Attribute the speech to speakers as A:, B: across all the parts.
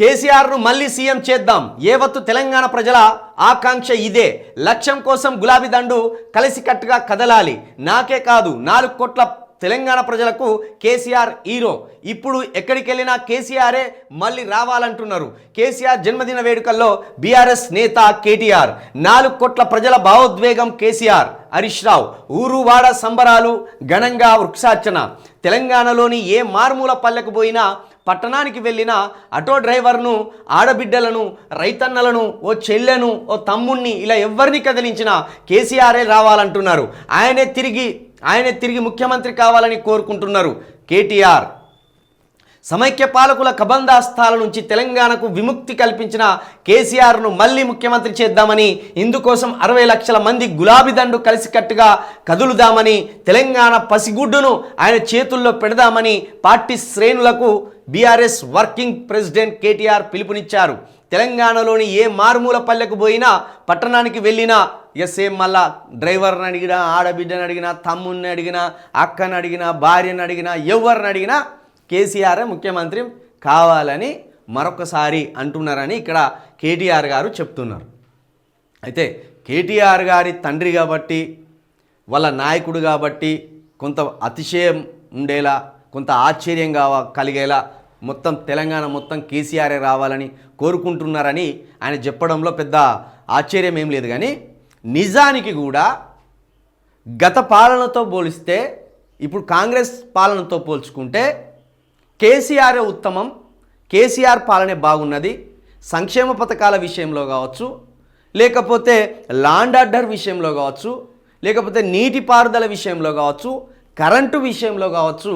A: కేసీఆర్ను మళ్ళీ సీఎం చేద్దాం. ఏవత్తు తెలంగాణ ప్రజల ఆకాంక్ష ఇదే. లక్ష్యం కోసం గులాబీ దండు కలిసికట్టుగా కదలాలి. నాకే కాదు నాలుగు కోట్ల తెలంగాణ ప్రజలకు కేసీఆర్ హీరో. ఇప్పుడు ఎక్కడికి వెళ్ళినా కేసీఆరే మళ్ళీ రావాలంటున్నారు. కేసీఆర్ జన్మదిన వేడుకల్లో బీఆర్ఎస్ నేత కేటీఆర్ నాలుగు కోట్ల ప్రజల భావోద్వేగం కేసీఆర్. హరీష్ రావు ఊరు వాడ సంబరాలు ఘనంగా వృక్షార్చన. తెలంగాణలోని ఏ మారుమూల పల్లెకు పోయినా పట్టణానికి వెళ్ళిన ఆటో డ్రైవర్ను ఆడబిడ్డలను రైతన్నలను ఓ చెల్లెను ఓ తమ్ముణ్ణి ఇలా ఎవరిని కదిలించినా కేసీఆరే రావాలంటున్నారు. ఆయనే తిరిగి ఆయనే తిరిగి ముఖ్యమంత్రి కావాలని కోరుకుంటున్నారు. కేటీఆర్ సమైక్య పాలకుల కబందాస్తాల నుంచి తెలంగాణకు విముక్తి కల్పించిన కేసీఆర్ను మళ్ళీ ముఖ్యమంత్రి చేద్దామని ఇందుకోసం అరవై లక్షల మంది గులాబీ దండు కలిసికట్టుగా కదులుదామని తెలంగాణ పసిగుడ్డును ఆయన చేతుల్లో పెడదామని పార్టీ శ్రేణులకు బీఆర్ఎస్ వర్కింగ్ ప్రెసిడెంట్ కేటీఆర్ పిలుపునిచ్చారు. తెలంగాణలోని ఏ మారుమూల పల్లెకు పోయినా పట్టణానికి వెళ్ళినా ఎస్ ఏం మళ్ళా డ్రైవర్ని అడిగినా ఆడబిడ్డని అడిగినా తమ్ముడిని అడిగినా అక్కని అడిగినా భార్యని అడిగినా ఎవరిని అడిగినా కేసీఆర్ ముఖ్యమంత్రి కావాలని మరొకసారి అంటున్నారని ఇక్కడ కేటీఆర్ గారు చెప్తున్నారు. అయితే కేటీఆర్ గారి తండ్రి కాబట్టి వాళ్ళ నాయకుడు కాబట్టి కొంత అతిశయం ఉండేలా కొంత ఆశ్చర్యం కావ కలిగేలా మొత్తం తెలంగాణ మొత్తం కేసీఆరే రావాలని కోరుకుంటున్నారని ఆయన చెప్పడంలో పెద్ద ఆశ్చర్యం ఏం లేదు కానీ నిజానికి కూడా గత పాలనతో పోలిస్తే ఇప్పుడు కాంగ్రెస్ పాలనతో పోల్చుకుంటే కేసీఆరే ఉత్తమం కేసీఆర్ పాలనే బాగున్నది సంక్షేమ పథకాల విషయంలో కావచ్చు లేకపోతే లాండ్ ఆర్డర్ విషయంలో కావచ్చు లేకపోతే నీటిపారుదల విషయంలో కావచ్చు కరెంటు విషయంలో కావచ్చు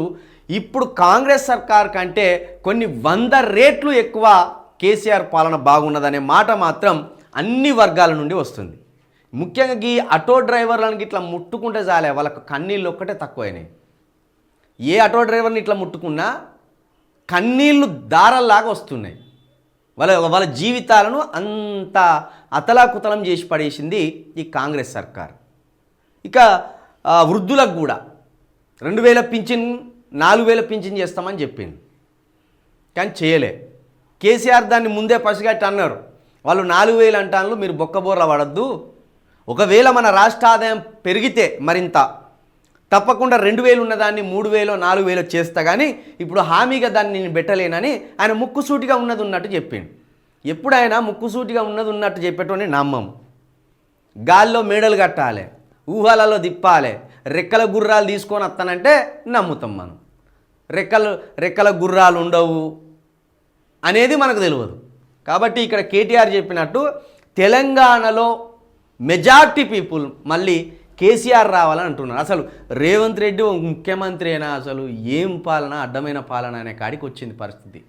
A: ఇప్పుడు కాంగ్రెస్ సర్కార్ కంటే కొన్ని వంద రేట్లు ఎక్కువ కేసీఆర్ పాలన బాగున్నదనే మాట మాత్రం అన్ని వర్గాల నుండి వస్తుంది. ముఖ్యంగా ఈ ఆటో డ్రైవర్లను ఇట్లా ముట్టుకుంటే చాలే వాళ్ళకు కన్నీళ్ళు ఒక్కటే తక్కువైనాయి. ఏ ఆటో డ్రైవర్ని ఇట్లా ముట్టుకున్నా కన్నీళ్ళు దారల్లాగా వస్తున్నాయి. వాళ్ళ వాళ్ళ జీవితాలను అంత అతలాకుతలం చేసి పడేసింది ఈ కాంగ్రెస్ సర్కార్. ఇక వృద్ధులకు కూడా రెండు వేల పింఛన్ నాలుగు వేల పింఛన్ చేస్తామని చెప్పింది. కానీ చేయలే. కేసీఆర్ దాన్ని ముందే పసిగట్టి అన్నారు. వాళ్ళు నాలుగు వేలు అంటాను మీరు బొక్కబోర్ల పడద్దు. ఒకవేళ మన రాష్ట్ర ఆదాయం పెరిగితే మరింత. తప్పకుండా రెండు వేలు ఉన్నదాన్ని మూడు వేలో నాలుగు వేలు చేస్తా కానీ ఇప్పుడు హామీగా దాన్ని నేను పెట్టలేనని ఆయన ముక్కుసూటిగా ఉన్నది ఉన్నట్టు చెప్పిండు. ఎప్పుడు ఆయన ముక్కుసూటిగా ఉన్నది ఉన్నట్టు చెప్పేటోని నమ్మం. గాల్లో మేడలు కట్టాలి. ఊహలలో దిప్పాలి రెక్కల గుర్రాలు తీసుకొని వస్తానంటే నమ్ముతాం మనం. రెక్కలు రెక్కల గుర్రాలు ఉండవు అనేది మనకు తెలియదు. కాబట్టి ఇక్కడ కేటీఆర్ చెప్పినట్టు తెలంగాణలో మెజార్టీ పీపుల్ మళ్ళీ కేసీఆర్ రావాలని అంటున్నారు. అసలు రేవంత్ రెడ్డి ముఖ్యమంత్రి అయినా అసలు ఏం పాలన అడ్డమైన పాలన అనే కాడికి వచ్చింది పరిస్థితి.